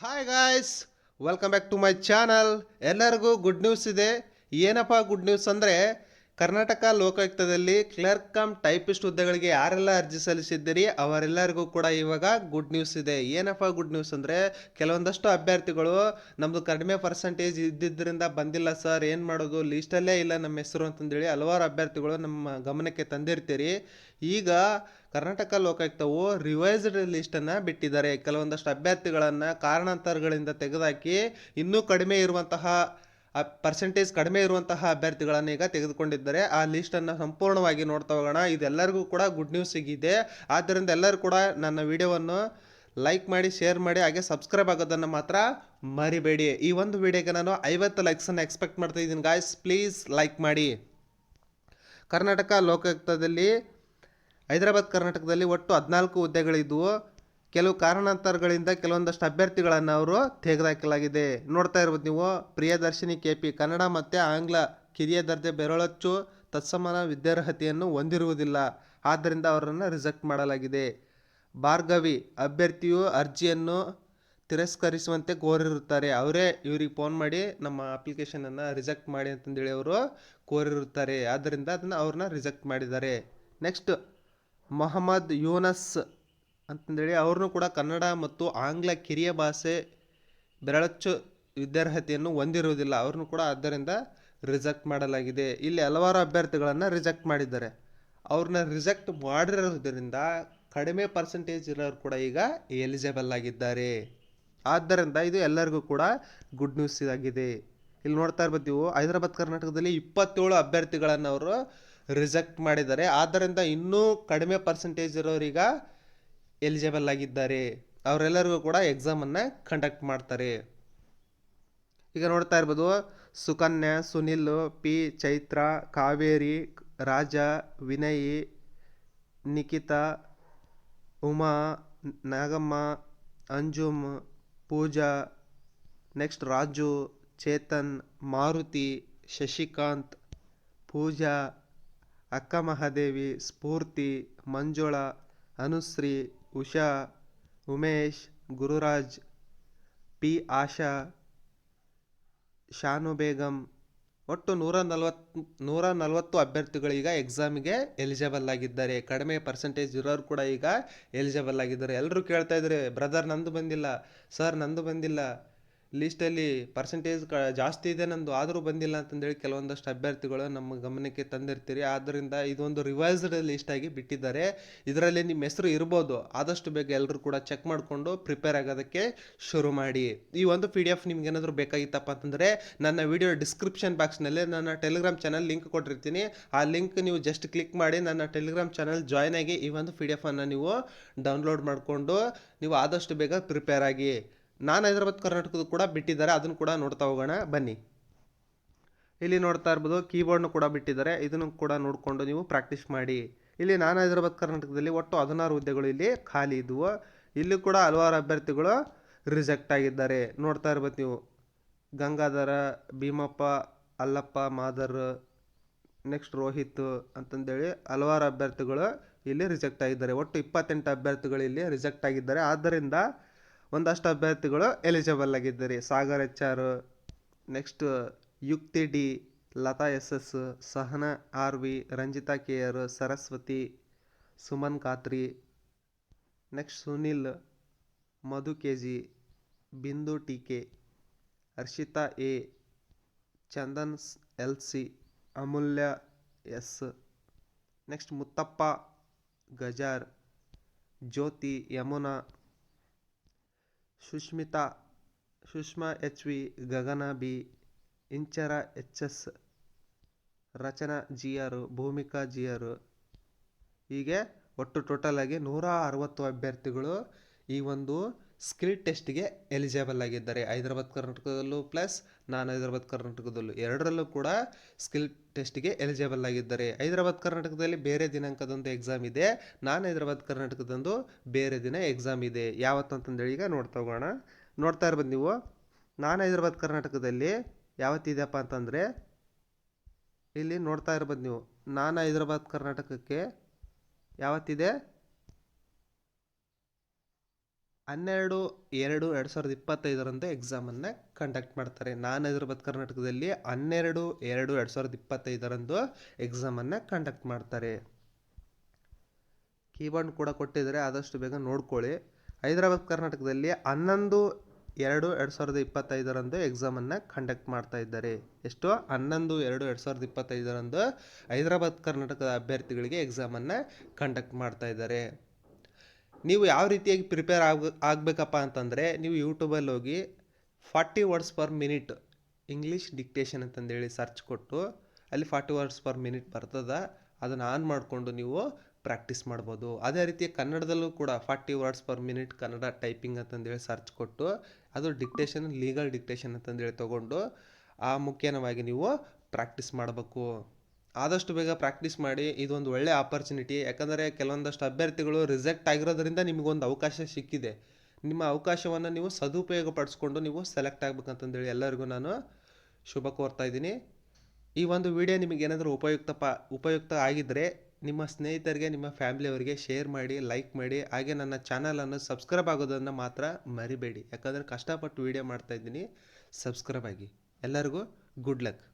Hi guys welcome back to my channel ಎಲ್ಲರಿಗೂ good news ಇದೆ. ಏನಪ್ಪ ಗುಡ್ ನ್ಯೂಸ್ ಅಂದರೆ ಕರ್ನಾಟಕ ಲೋಕಾಯುಕ್ತದಲ್ಲಿ ಕ್ಲರ್ಕ್ ಕಮ್ ಟೈಪಿಸ್ಟ್ ಹುದ್ದೆಗಳಿಗೆ ಯಾರೆಲ್ಲ ಅರ್ಜಿ ಸಲ್ಲಿಸಿದ್ದೀರಿ ಅವರೆಲ್ಲರಿಗೂ ಕೂಡ ಇವಾಗ ಗುಡ್ ನ್ಯೂಸ್ ಇದೆ. ಏನಪ್ಪ ಗುಡ್ ನ್ಯೂಸ್ ಅಂದರೆ ಕೆಲವೊಂದಷ್ಟು ಅಭ್ಯರ್ಥಿಗಳು ನಮ್ಮದು ಕಡಿಮೆ ಪರ್ಸೆಂಟೇಜ್ ಇದ್ದಿದ್ದರಿಂದ ಬಂದಿಲ್ಲ ಸರ್ ಏನು ಮಾಡೋದು? ಲೀಸ್ಟಲ್ಲೇ ಇಲ್ಲ ನಮ್ಮ ಹೆಸರು ಅಂತಂದೇಳಿ ಹಲವಾರು ಅಭ್ಯರ್ಥಿಗಳು ನಮ್ಮ ಗಮನಕ್ಕೆ ತಂದಿರ್ತೀರಿ. ಈಗ ಕರ್ನಾಟಕ ಲೋಕಾಯುಕ್ತವು ರಿವೈಸ್ಡ್ ಲಿಸ್ಟನ್ನು ಬಿಟ್ಟಿದ್ದಾರೆ. ಕೆಲವೊಂದಷ್ಟು ಅಭ್ಯರ್ಥಿಗಳನ್ನು ಕಾರಣಾಂತರಗಳಿಂದ ತೆಗೆದುಹಾಕಿ ಇನ್ನೂ ಕಡಿಮೆ ಇರುವಂತಹ ಪರ್ಸೆಂಟೇಜ್ ಕಡಿಮೆ ಇರುವಂತಹ ಅಭ್ಯರ್ಥಿಗಳನ್ನು ಈಗ ತೆಗೆದುಕೊಂಡಿದ್ದಾರೆ. ಆ ಲಿಸ್ಟನ್ನು ಸಂಪೂರ್ಣವಾಗಿ ನೋಡ್ತಾ ಹೋಗೋಣ. ಇದೆಲ್ಲರಿಗೂ ಕೂಡ ಗುಡ್ ನ್ಯೂಸ್ ಸಿಗಿದೆ. ಆದ್ದರಿಂದ ಎಲ್ಲರೂ ಕೂಡ ನನ್ನ ವಿಡಿಯೋವನ್ನು ಲೈಕ್ ಮಾಡಿ ಶೇರ್ ಮಾಡಿ, ಹಾಗೆ ಸಬ್ಸ್ಕ್ರೈಬ್ ಆಗೋದನ್ನು ಮಾತ್ರ ಮರಿಬೇಡಿ. ಈ ಒಂದು ವಿಡಿಯೋಗೆ ನಾನು ಐವತ್ತು ಲೈಕ್ಸನ್ನು ಎಕ್ಸ್ಪೆಕ್ಟ್ ಮಾಡ್ತಾ ಇದ್ದೀನಿ ಗಾಯ್ಸ್ ಪ್ಲೀಸ್ ಲೈಕ್ ಮಾಡಿ. ಕರ್ನಾಟಕ ಲೋಕಾಯುಕ್ತದಲ್ಲಿ ಹೈದರಾಬಾದ್ ಕರ್ನಾಟಕದಲ್ಲಿ ಒಟ್ಟು ಹದಿನಾಲ್ಕು ಹುದ್ದೆಗಳಿದ್ವು. ಕೆಲವು ಕಾರಣಾಂತರಗಳಿಂದ ಕೆಲವೊಂದಷ್ಟು ಅಭ್ಯರ್ಥಿಗಳನ್ನು ಅವರು ತೆಗೆದುಹಾಕಲಾಗಿದೆ ನೋಡ್ತಾ ಇರ್ಬೋದು ನೀವು, ಪ್ರಿಯದರ್ಶಿನಿ ಕೆ ಪಿ, ಕನ್ನಡ ಮತ್ತು ಆಂಗ್ಲ ಕಿರಿಯ ದರ್ಜೆ ಬೆರಳಚ್ಚು ತತ್ಸಮಾನ ವಿದ್ಯಾರ್ಹತೆಯನ್ನು ಹೊಂದಿರುವುದಿಲ್ಲ. ಆದ್ದರಿಂದ ಅವರನ್ನು ರಿಜೆಕ್ಟ್ ಮಾಡಲಾಗಿದೆ. ಭಾರ್ಗವಿ, ಅಭ್ಯರ್ಥಿಯು ಅರ್ಜಿಯನ್ನು ತಿರಸ್ಕರಿಸುವಂತೆ ಕೋರಿರುತ್ತಾರೆ. ಅವರೇ ಇವ್ರಿಗೆ ಫೋನ್ ಮಾಡಿ ನಮ್ಮ ಅಪ್ಲಿಕೇಶನನ್ನು ರಿಜೆಕ್ಟ್ ಮಾಡಿ ಅಂತಂದೇಳಿ ಅವರು ಕೋರಿರುತ್ತಾರೆ. ಆದ್ದರಿಂದ ಅದನ್ನು ಅವ್ರನ್ನ ರಿಜೆಕ್ಟ್ ಮಾಡಿದ್ದಾರೆ. ನೆಕ್ಸ್ಟ್, ಮೊಹಮ್ಮದ್ ಯೂನಸ್ ಅಂತಂದೇಳಿ ಅವ್ರನ್ನೂ ಕೂಡ ಕನ್ನಡ ಮತ್ತು ಆಂಗ್ಲ ಕಿರಿಯ ಭಾಷೆ ಬೆರಳಚ್ಚು ವಿದ್ಯಾರ್ಹತೆಯನ್ನು ಹೊಂದಿರುವುದಿಲ್ಲ. ಅವ್ರನ್ನೂ ಕೂಡ ಆದ್ದರಿಂದ ರಿಜೆಕ್ಟ್ ಮಾಡಲಾಗಿದೆ. ಇಲ್ಲಿ ಹಲವಾರು ಅಭ್ಯರ್ಥಿಗಳನ್ನು ರಿಜೆಕ್ಟ್ ಮಾಡಿದ್ದಾರೆ. ಅವ್ರನ್ನ ರಿಜೆಕ್ಟ್ ಮಾಡಿರೋದ್ರಿಂದ ಕಡಿಮೆ ಪರ್ಸೆಂಟೇಜ್ ಇರೋರು ಕೂಡ ಈಗ ಎಲಿಜಿಬಲ್ ಆಗಿದ್ದಾರೆ. ಆದ್ದರಿಂದ ಇದು ಎಲ್ಲರಿಗೂ ಕೂಡ ಗುಡ್ ನ್ಯೂಸ್ ಆಗಿದೆ ಇಲ್ಲಿ ನೋಡ್ತಾ ಇರ್ಬೋದು ಹೈದರಾಬಾದ್ ಕರ್ನಾಟಕದಲ್ಲಿ ಇಪ್ಪತ್ತೇಳು ಅಭ್ಯರ್ಥಿಗಳನ್ನು ಅವರು ರಿಜೆಕ್ಟ್ ಮಾಡಿದ್ದಾರೆ. ಆದ್ದರಿಂದ ಇನ್ನೂ ಕಡಿಮೆ ಪರ್ಸೆಂಟೇಜ್ ಇರೋರೀಗ ಎಲಿಜಿಬಲ್ ಆಗಿದ್ದಾರೆ. ಅವರೆಲ್ಲರಿಗೂ ಕೂಡ ಎಕ್ಸಾಮನ್ನು ಕಂಡಕ್ಟ್ ಮಾಡ್ತಾರೆ. ಈಗ ನೋಡ್ತಾ ಇರ್ಬೋದು, ಸುಕನ್ಯಾ, ಸುನಿಲ್, ಪಿ, ಚೈತ್ರ, ಕಾವೇರಿ, ರಾಜ, ವಿನಯಿ ನಿಖಿತಾ ಉಮಾ, ನಾಗಮ್ಮ, ಅಂಜುಮ್, ಪೂಜಾ, ನೆಕ್ಸ್ಟ್ ರಾಜು, ಚೇತನ್, ಮಾರುತಿ, ಶಶಿಕಾಂತ್, ಪೂಜಾ, ಅಕ್ಕ ಮಹಾದೇವಿ, ಸ್ಫೂರ್ತಿ, ಮಂಜುಳಾ, ಅನುಶ್ರೀ ಉಷಾ, ಉಮೇಶ್, ಗುರುರಾಜ್, ಪಿ ಆಶಾ, ಶಾನು ಬೇಗಂ. ಒಟ್ಟು ನೂರ ನಲ್ವತ್ತು ನೂರ ನಲ್ವತ್ತು ಅಭ್ಯರ್ಥಿಗಳು ಈಗ ಎಕ್ಸಾಮಿಗೆ ಎಲಿಜಿಬಲ್ ಆಗಿದ್ದಾರೆ. ಕಡಿಮೆ ಪರ್ಸೆಂಟೇಜ್ ಇರೋರು ಕೂಡ ಈಗ ಎಲಿಜಿಬಲ್ ಆಗಿದ್ದಾರೆ. ಎಲ್ಲರೂ ಕೇಳ್ತಾ ಇದ್ದಾರೆ ಬ್ರದರ್ ನಂದು ಬಂದಿಲ್ಲ ಸರ್ ನಂದು ಬಂದಿಲ್ಲ ಲೀಸ್ಟಲ್ಲಿ ಪರ್ಸೆಂಟೇಜ್ ಕ ಜಾಸ್ತಿ ಇದೆ ನಂದು, ಆದರೂ ಬಂದಿಲ್ಲ ಅಂತಂದೇಳಿ ಕೆಲವೊಂದಷ್ಟು ಅಭ್ಯರ್ಥಿಗಳು ನಮ್ಮ ಗಮನಕ್ಕೆ ತಂದಿರ್ತೀರಿ. ಆದ್ದರಿಂದ ಇದೊಂದು ರಿವೈಸ್ಡ್ ಲಿಸ್ಟ್ ಆಗಿ ಬಿಟ್ಟಿದ್ದಾರೆ. ಇದರಲ್ಲಿ ನಿಮ್ಮ ಹೆಸರು ಇರ್ಬೋದು. ಆದಷ್ಟು ಬೇಗ ಎಲ್ಲರೂ ಕೂಡ ಚೆಕ್ ಮಾಡಿಕೊಂಡು ಪ್ರಿಪೇರ್ ಆಗೋದಕ್ಕೆ ಶುರು ಮಾಡಿ. ಈ ಒಂದು ಪಿ ಡಿ ಎಫ್ ನಿಮ್ಗೇನಾದರೂ ಬೇಕಾಗಿತ್ತಪ್ಪ ಅಂತಂದರೆ ನನ್ನ ವಿಡಿಯೋ ಡಿಸ್ಕ್ರಿಪ್ಷನ್ ಬಾಕ್ಸ್ನಲ್ಲಿ ನನ್ನ ಟೆಲಿಗ್ರಾಮ್ ಚಾನಲ್ ಲಿಂಕ್ ಕೊಟ್ಟಿರ್ತೀನಿ. ಆ ಲಿಂಕ್ ನೀವು ಜಸ್ಟ್ ಕ್ಲಿಕ್ ಮಾಡಿ ನನ್ನ ಟೆಲಿಗ್ರಾಮ್ ಚಾನಲ್ ಜಾಯ್ನ್ ಆಗಿ ಈ ಒಂದು ಪಿ ಡಿ ಎಫನ್ನು ನೀವು ಡೌನ್ಲೋಡ್ ಮಾಡಿಕೊಂಡು ನೀವು ಆದಷ್ಟು ಬೇಗ ಪ್ರಿಪೇರ್ ಆಗಿ ನಾನು ಹೈದರಾಬಾದ್ ಕರ್ನಾಟಕದ ಕೂಡ ಬಿಟ್ಟಿದ್ದಾರೆ, ಅದನ್ನು ಕೂಡ ನೋಡ್ತಾ ಹೋಗೋಣ, ಬನ್ನಿ. ಇಲ್ಲಿ ನೋಡ್ತಾ ಇರ್ಬೋದು, ಕೀಬೋರ್ಡ್ನು ಕೂಡ ಬಿಟ್ಟಿದ್ದಾರೆ, ಇದನ್ನು ಕೂಡ ನೋಡಿಕೊಂಡು ನೀವು ಪ್ರಾಕ್ಟೀಸ್ ಮಾಡಿ. ಇಲ್ಲಿ ನಾನು ಹೈದರಾಬಾದ್ ಕರ್ನಾಟಕದಲ್ಲಿ ಒಟ್ಟು ಹದಿನಾರು ಹುದ್ದೆಗಳು ಇಲ್ಲಿ ಖಾಲಿ ಇದ್ದವು ಇಲ್ಲಿ ಕೂಡ ಹಲವಾರು ಅಭ್ಯರ್ಥಿಗಳು ರಿಜೆಕ್ಟ್ ಆಗಿದ್ದಾರೆ. ನೋಡ್ತಾ ಇರ್ಬೋದು ನೀವು, ಗಂಗಾಧರ, ಭೀಮಪ್ಪ, ಅಲ್ಲಪ್ಪ, ಮಾದರ್, ನೆಕ್ಸ್ಟ್ ರೋಹಿತ್ ಅಂತಂದೇಳಿ ಹಲವಾರು ಅಭ್ಯರ್ಥಿಗಳು ಇಲ್ಲಿ ರಿಜೆಕ್ಟ್ ಆಗಿದ್ದಾರೆ. ಒಟ್ಟು ಇಪ್ಪತ್ತೆಂಟು ಅಭ್ಯರ್ಥಿಗಳು ಇಲ್ಲಿ ರಿಜೆಕ್ಟ್ ಆಗಿದ್ದಾರೆ. ಆದ್ದರಿಂದ ಒಂದಷ್ಟು ಅಭ್ಯರ್ಥಿಗಳು ಎಲಿಜಿಬಲ್ ಆಗಿದ್ದಾರೆ. Sagar H R next Yukti D, Lata S S, Sahana R V, Ranjita K R, Saraswati, Suman Khatri next Sunil, Madhu K G, Bindu T K, Harshita A, Chandan L C, Amulya S next Muttappa, Gajar, Jyoti, Yamuna Sushmita, Sushma H V Gagana B, Inchara H S Rachana G R Bhumika G R ಹೀಗೆ ಒಟ್ಟು total ಆಗಿ ನೂರ ಅರವತ್ತು ಅಭ್ಯರ್ಥಿಗಳು ಈ ಒಂದು skill ಟೆಸ್ಟ್ಗೆ eligible ಆಗಿದ್ದಾರೆ. ಹೈದರಾಬಾದ್ ಕರ್ನಾಟಕದಲ್ಲೂ ಪ್ಲಸ್ ನಾನು ಹೈದರಾಬಾದ್ ಕರ್ನಾಟಕದಲ್ಲೂ ಎರಡರಲ್ಲೂ ಕೂಡ ಸ್ಕಿಲ್ ಟೆಸ್ಟ್ಗೆ ಎಲಿಜಿಬಲ್ ಆಗಿದ್ದಾರೆ. ಹೈದರಾಬಾದ್ ಕರ್ನಾಟಕದಲ್ಲಿ ಬೇರೆ ದಿನಾಂಕದೊಂದು ಎಕ್ಸಾಮ್ ಇದೆ. ನಾನು ಹೈದರಾಬಾದ್ ಕರ್ನಾಟಕದೊಂದು ಬೇರೆ ದಿನ ಎಕ್ಸಾಮ್ ಇದೆ. ಯಾವತ್ತು ಅಂತಂದೇಳಿ ಈಗ ನೋಡ್ತಾ ಹೋಗೋಣ ನೋಡ್ತಾ ಇರ್ಬೋದು ನೀವು. ನಾನು ಹೈದರಾಬಾದ್ ಕರ್ನಾಟಕದಲ್ಲಿ ಯಾವತ್ತಿದೆಯಪ್ಪ ಅಂತಂದರೆ ಇಲ್ಲಿ ನೋಡ್ತಾ ಇರ್ಬೋದು ನೀವು. ನಾನು ಹೈದರಾಬಾದ್ ಕರ್ನಾಟಕಕ್ಕೆ ಯಾವತ್ತಿದೆ? ಹನ್ನೆರಡು, ಎರಡು ಎರಡು ಸಾವಿರದ ಇಪ್ಪತ್ತೈದರಂದು ಎಕ್ಸಾಮನ್ನು ಕಂಡಕ್ಟ್ ಮಾಡ್ತಾರೆ. ನಾನು ಹೈದರಾಬಾದ್ ಕರ್ನಾಟಕದಲ್ಲಿ ಹನ್ನೆರಡು, ಎರಡು ಎರಡು ಸಾವಿರದ ಇಪ್ಪತ್ತೈದರಂದು ಎಕ್ಸಾಮನ್ನು ಕಂಡಕ್ಟ್ ಮಾಡ್ತಾರೆ. ಕೀಬೋರ್ಡ್ ಕೂಡ ಕೊಟ್ಟಿದ್ದಾರೆ, ಆದಷ್ಟು ಬೇಗ ನೋಡ್ಕೊಳ್ಳಿ. ಹೈದರಾಬಾದ್ ಕರ್ನಾಟಕದಲ್ಲಿ ಹನ್ನೊಂದು, ಎರಡು ಎರಡು ಸಾವಿರದ ಇಪ್ಪತ್ತೈದರಂದು ಎಕ್ಸಾಮನ್ನು ಕಂಡಕ್ಟ್ ಮಾಡ್ತಾ ಇದ್ದಾರೆ. ಎಷ್ಟು? ಹನ್ನೊಂದು, ಎರಡು ಎರಡು ಸಾವಿರದ ಇಪ್ಪತ್ತೈದರಂದು ಹೈದರಾಬಾದ್ ಕರ್ನಾಟಕದ ಅಭ್ಯರ್ಥಿಗಳಿಗೆ ಎಕ್ಸಾಮನ್ನು ಕಂಡಕ್ಟ್ ಮಾಡ್ತಾ ಇದ್ದಾರೆ. ನೀವು ಯಾವ ರೀತಿಯಾಗಿ ಪ್ರಿಪೇರ್ ಆಗ, ಆಗಬೇಕಪ್ಪ ಅಂತಂದರೆ ನೀವು ಯೂಟ್ಯೂಬಲ್ಲಿ ಹೋಗಿ forty words per minute English dictation ಅಂತಂದೇಳಿ ಸರ್ಚ್ ಕೊಟ್ಟು ಅಲ್ಲಿ ಫಾರ್ಟಿ ವರ್ಡ್ಸ್ ಪರ್ ಮಿನಿಟ್ ಬರ್ತದ, ಅದನ್ನು ಆನ್ ಮಾಡಿಕೊಂಡು ನೀವು ಪ್ರಾಕ್ಟೀಸ್ ಮಾಡ್ಬೋದು. ಅದೇ ರೀತಿ ಕನ್ನಡದಲ್ಲೂ ಕೂಡ forty words per minute Kannada typing ಅಂತಂದೇಳಿ ಸರ್ಚ್ ಕೊಟ್ಟು ಅದು ಡಿಕ್ಟೇಷನ್, ಲೀಗಲ್ ಡಿಕ್ಟೇಷನ್ ಅಂತಂದೇಳಿ ತೊಗೊಂಡು ಆ ಮುಖೇನವಾಗಿ ನೀವು ಪ್ರಾಕ್ಟೀಸ್ ಮಾಡಬೇಕು. ಆದಷ್ಟು ಬೇಗ ಪ್ರಾಕ್ಟೀಸ್ ಮಾಡಿ ಇದೊಂದು ಒಳ್ಳೆ ಆಪರ್ಚುನಿಟಿ ಯಾಕಂದರೆ ಕೆಲವೊಂದಷ್ಟು ಅಭ್ಯರ್ಥಿಗಳು ರಿಜೆಕ್ಟ್ ಆಗಿರೋದ್ರಿಂದ ನಿಮಗೊಂದು ಅವಕಾಶ ಸಿಕ್ಕಿದೆ. ನಿಮ್ಮ ಅವಕಾಶವನ್ನು ನೀವು ಸದುಪಯೋಗ ಪಡಿಸ್ಕೊಂಡು ನೀವು ಸೆಲೆಕ್ಟ್ ಆಗಬೇಕಂತಂದೇಳಿ ಎಲ್ಲರಿಗೂ ನಾನು ಶುಭ ಕೋರ್ತಾ ಇದ್ದೀನಿ. ಈ ಒಂದು ವಿಡಿಯೋ ನಿಮಗೆ ಏನಾದರೂ ಉಪಯುಕ್ತ ಪ, ಉಪಯುಕ್ತ ಆಗಿದ್ದರೆ ನಿಮ್ಮ ಸ್ನೇಹಿತರಿಗೆ, ನಿಮ್ಮ ಫ್ಯಾಮಿಲಿಯವರಿಗೆ ಶೇರ್ ಮಾಡಿ ಲೈಕ್ ಮಾಡಿ. ಹಾಗೆ ನನ್ನ ಚಾನಲನ್ನು ಸಬ್ಸ್ಕ್ರೈಬ್ ಆಗೋದನ್ನು ಮಾತ್ರ ಮರಿಬೇಡಿ. ಯಾಕಂದರೆ ಕಷ್ಟಪಟ್ಟು ವೀಡಿಯೋ ಮಾಡ್ತಾ ಇದ್ದೀನಿ. ಸಬ್ಸ್ಕ್ರೈಬ್ ಆಗಿ. ಎಲ್ಲರಿಗೂ ಗುಡ್ ಲಕ್